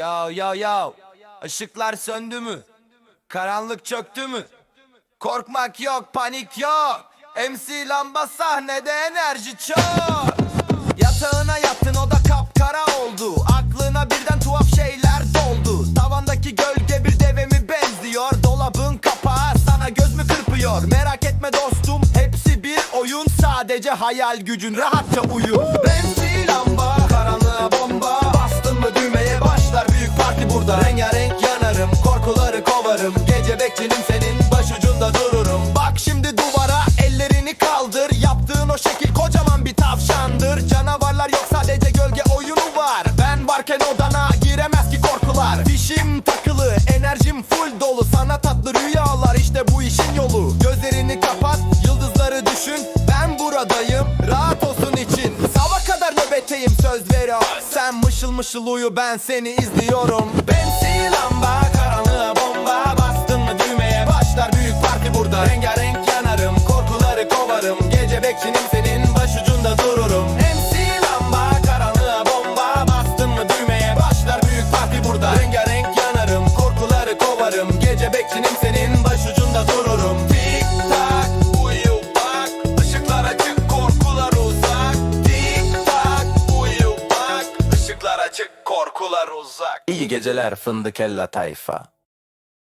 Yo yo yo. Işıklar söndü mü? Karanlık çöktü mü? Korkmak yok, panik yok. MC lamba sahnede enerji çok. Yatağına yattın o da kapkara oldu. Aklına birden tuhaf şeyler doldu. Tavandaki gölge bir deve mi benziyor? Dolabın kapağı sana göz mü kırpıyor? Merak etme dostum, hepsi bir oyun. Sadece hayal gücün rahatça uyu. MC burada. Rengarenk yanarım, korkuları kovarım. Gece bekçinim senin başucunda dururum. Bak şimdi duvara ellerini kaldır. Yaptığın o şekil kocaman bir tavşandır. Canavarlar yok sadece gölge oyunu var. Ben varken odana giremez ki korkular. Dişim takılı, enerjim full dolu. Sana tatlı rüyalar işte bu işin yolu. Gözlerini kapat, yıldızları düşün. Ben buradayım, rahat olsun için. Sabah kadar nöbetteyim söz veriyorum. Sen mışıl mışıl uyu ben seni izliyorum. Burada. Rengarenk yanarım, korkuları kovarım. Gece bekçinim senin başucunda dururum. MC lamba, karanlığa bomba. Bastın mı düğmeye başlar büyük parti burada. Rengarenk yanarım, korkuları kovarım. Gece bekçinim senin başucunda dururum. Tik tak, uyu bak. Açık, korkular uzak. Tik tak, uyu bak. Açık, korkular uzak. İyi geceler fındık ella tayfa.